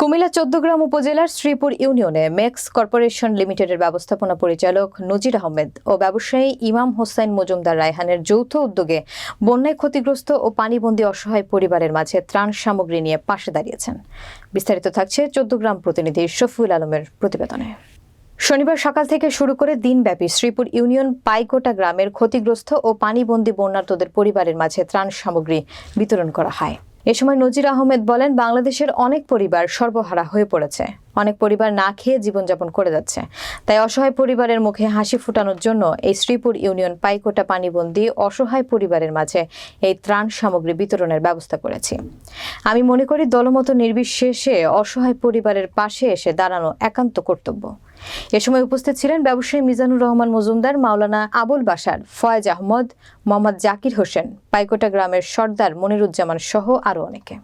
কুমিল্লা চৌদ্দগ্রাম উপজেলার শ্রীপুর ইউনিয়নে makes corporation লিমিটেডের ব্যবস্থাপনা পরিচালক নজির আহমেদ ও ব্যবসায়ী ইমাম হোসাইন মজুমদার রায়হানের যৌথ উদ্যোগে বন্যায় ক্ষতিগ্রস্ত ও পানিবন্দী অসহায় পরিবারের মাঝে ত্রাণ সামগ্রী নিয়ে পাশে দাঁড়িয়েছেন। বিস্তারিত থাকছে চৌদ্দগ্রাম প্রতিনিধি শফিউল আলমের প্রতিবেদনে। শনিবার সকাল থেকে শুরু করে দিনব্যাপী শ্রীপুর ইউনিয়ন পাইকোটা গ্রামের ক্ষতিগ্রস্ত ও পানিবন্দী বন্যার্তদের পরিবারের মাঝে ত্রাণ সামগ্রী বিতরণ করা হয়। এ সময় নজির আহমেদ বলেন, বাংলাদেশের অনেক পরিবার সর্বহারা হয়ে পড়েছে। অনেক পরিবার না খেয়ে জীবনযাপন করে যাচ্ছে। তাই অসহায় পরিবারের মুখে হাসি ফুটানোর জন্য এই শ্রীপুর ইউনিয়ন পাইকোটা পানিবন্দী অসহায় পরিবারের মাঝে এই ত্রাণ সামগ্রী বিতরণের ব্যবস্থা করেছি। আমি মনে করি দলমত নির্বিশেষে অসহায় পরিবারের পাশে এসে দাঁড়ানো একান্ত কর্তব্য। এ সময় উপস্থিত ছিলেন ব্যবসায়ী মিজানুর রহমান মজুমদার, মাওলানা আবুল বাসার ফয়েজ আহমদ, মোহাম্মদ জাকির হোসেন, পাইকোটা গ্রামের সর্দার মনিরুজ্জামান সহ আরও অনেকে।